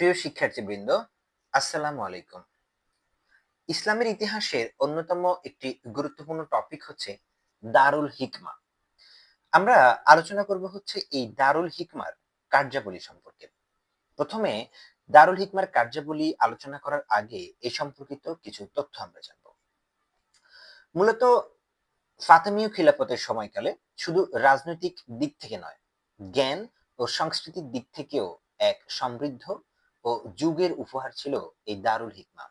প্রিয় শিক্ষার্থীবৃন্দ, আসসালামু আলাইকুম। ইসলামের ইতিহাসের অন্যতম একটি গুরুত্বপূর্ণ টপিক হচ্ছে দারুল হিকমা। আমরা আলোচনা করব হচ্ছে এই দারুল হিকমার কার্যাবলী সম্পর্কে। প্রথমে দারুল হিকমার কার্যাবলী আলোচনা করার আগে এ সম্পর্কিত কিছু তথ্য আমরা জানব। মূলত ফাতেমীয় খিলাফতের সময়কালে শুধু রাজনৈতিক দিক থেকে নয়, জ্ঞান ও সংস্কৃতির দিক থেকেও এক সমৃদ্ধ ও যুগের উপহার ছিল এই দারুল হিকমা।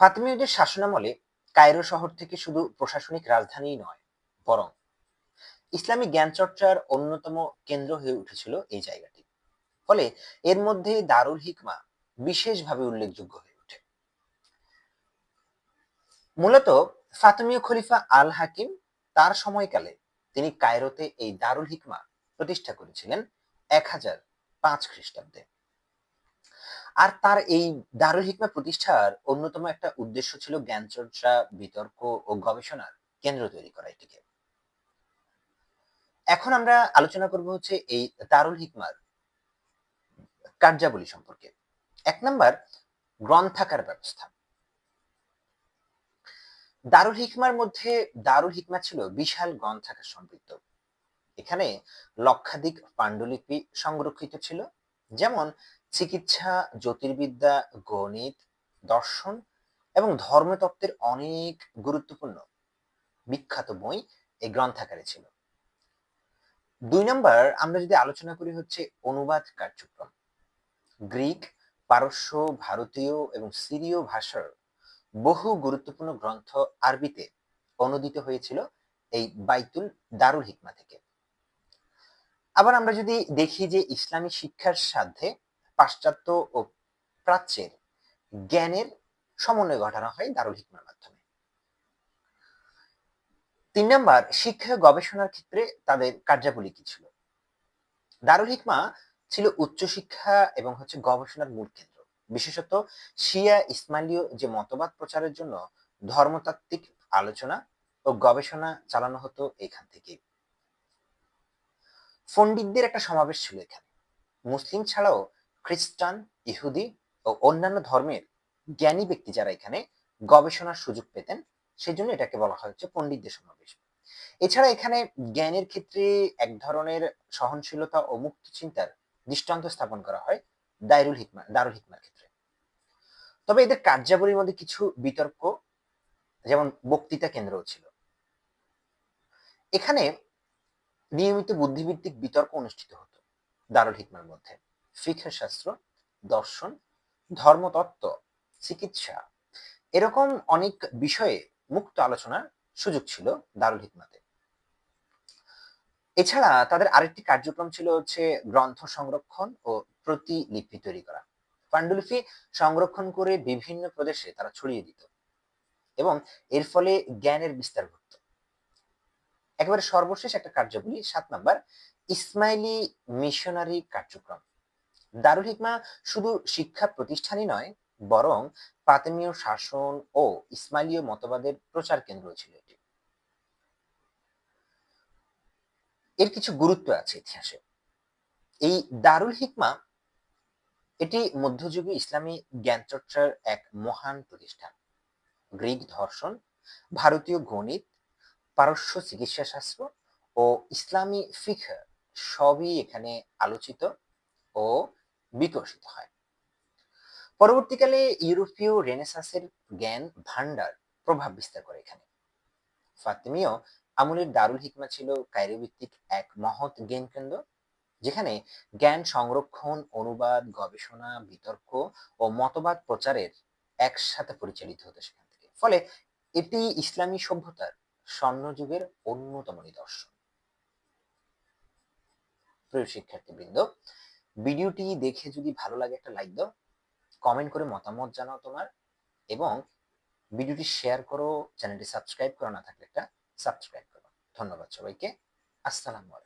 ফাতেমীয়দের শাসনামলে কায়রো শহর থেকে শুধু প্রশাসনিক রাজধানী নয়, বরং ইসলামী জ্ঞান চর্চার অন্যতম কেন্দ্র হয়ে উঠেছিল এই জায়গাটি। ফলে এর মধ্যে দারুল হিকমা বিশেষভাবে উল্লেখযোগ্য হয়ে ওঠে। মূলত ফাতেমীয় খলিফা আল হাকিম তার সময়কালে তিনি কায়রোতে এই দারুল হিকমা প্রতিষ্ঠা করেছিলেন এক হাজার পাঁচ খ্রিস্টাব্দে। আর তার এই দারুল হিকমা প্রতিষ্ঠার অন্যতম একটা উদ্দেশ্য ছিল জ্ঞান চর্চা বিতর্ক ও গবেষণার কেন্দ্র তৈরি করা এটিকে। এখন আমরা আলোচনা করব হচ্ছে এই দারুল হিকমার কার্যাবলী সম্পর্কে। এক নাম্বার, গ্রন্থাকার ব্যবস্থা। দারুল হিকমার মধ্যে দারুল হিকমা ছিল বিশাল গ্রন্থাকার সমৃদ্ধ। এখানে লক্ষাধিক পাণ্ডুলিপি সংরক্ষিত ছিল, যেমন চিকিৎসা, জ্যোতির্বিদ্যা, গণিত, দর্শন এবং ধর্মতত্ত্বের অনেক গুরুত্বপূর্ণ বিখ্যাত বই এই গ্রন্থাকারে ছিল। দুই নম্বর আমরা যদি আলোচনা করি হচ্ছে অনুবাদ কার্যক্রম। গ্রিক, পারস্য, ভারতীয় এবং সিরীয় ভাষার বহু গুরুত্বপূর্ণ গ্রন্থ আরবিতে অনুদিত হয়েছিল এই বাইতুল দারুল হিকমা থেকে। আবার আমরা যদি দেখি যে ইসলামী শিক্ষার সাথে পাশ্চাত্য ও প্রাচ্যের জ্ঞানের সমন্বয় ঘটানো হয় দারুল হিকমার মাধ্যমে। তিন নম্বর, শিক্ষা গবেষণার ক্ষেত্রে তাদের কার্যাবলী কি ছিল? দারুল হিকমা ছিল উচ্চশিক্ষা এবং হচ্ছে গবেষণার মূল কেন্দ্র। বিশেষত শিয়া ইসমাইলীয় যে মতবাদ প্রচারের জন্য ধর্মতাত্ত্বিক আলোচনা ও গবেষণা চালানো হতো এখান থেকে পণ্ডিতদের একটা সমাবেশ ছিল এখানে। মুসলিম ছাড়াও খ্রিস্টান, ইহুদি ও অন্যান্য ধর্মের জ্ঞানী ব্যক্তি যারা এখানে গবেষণার সুযোগ পেতেন, সেজন্য এটাকে বলা হয় হচ্ছে পণ্ডিতদের সমাবেশ। এছাড়া এখানে জ্ঞানের ক্ষেত্রে এক ধরনের সহনশীলতা ও মুক্ত চিন্তার দৃষ্টান্ত স্থাপন করা হয় দায়রুল হিকমা, দারুল হিকমার ক্ষেত্রে। তবে এদের কার্যাবলীর মধ্যে কিছু বিতর্ক, যেমন বক্তৃতা কেন্দ্রও ছিল। এখানে নিয়মিত বুদ্ধিভিত্তিক বিতর্ক অনুষ্ঠিত হতো দারুল হিকমার মধ্যে। শাস্ত্র দর্শন, ধর্মতত্ত্ব, চিকিৎসা এরকম অনেক বিষয়ে মুক্ত আলোচনার সুযোগ ছিল দারুল হিকমাতে। এছাড়া তাদের আরেকটি কার্যক্রম ছিল হচ্ছে গ্রন্থ সংরক্ষণ ও প্রতিলিপি তৈরি করা। পাণ্ডুলিপি সংরক্ষণ করে বিভিন্ন প্রদেশে তারা ছড়িয়ে দিত এবং এর ফলে জ্ঞানের বিস্তার ঘটত একেবারে সর্বশেষ একটা কার্যাবলী, সাত নাম্বার, ইসমাইলি মিশনারি কার্যক্রম। দারুল হিকমা শুধু শিক্ষা প্রতিষ্ঠানই নয়, বরং পাতেমীয় শাসন ও ইসমাইলীয় মতবাদের প্রচার কেন্দ্র ছিল এটি। এর কিছু গুরুত্ব আছে ইতিহাসে। এই দারুল হিকমা এটি মধ্যযুগে ইসলামী জ্ঞান চর্চার এক মহান প্রতিষ্ঠান। গ্রিক ধর্ষণ, ভারতীয় গণিত পারস্য চিকিৎসা শাস্ত্র ও ইসলামী ফিখ সবই এখানে আলোচিত ও বিকশিত হয়। পরবর্তীকালে ইউরোপীয় রেনেসাসের জ্ঞান ভান্ডার প্রভাব বিস্তার করে এখানে। ফাতিমীয় আমলের দারুল হিকমা ছিল কায়রো ভিত্তিক এক মহৎ জ্ঞান কেন্দ্র যেখানে জ্ঞান সংরক্ষণ, অনুবাদ, গবেষণা, বিতর্ক ও মতবাদ প্রচারের একসাথে পরিচালিত হতো সেখান থেকে। ফলে এটি ইসলামী সভ্যতার স্বর্ণযুগের অন্যতম নিদর্শন। প্রিয় শিক্ষার্থীবৃন্দ, ভিডিওটি দেখে যদি ভালো লাগে একটা লাইক দাও কমেন্ট করে মতামত জানাও তোমার, এবং ভিডিওটি শেয়ার করো, চ্যানেলটি সাবস্ক্রাইব করো, না থাকলে একটা সাবস্ক্রাইব করো। ধন্যবাদ সবাইকে। আসসালামু আলাইকুম।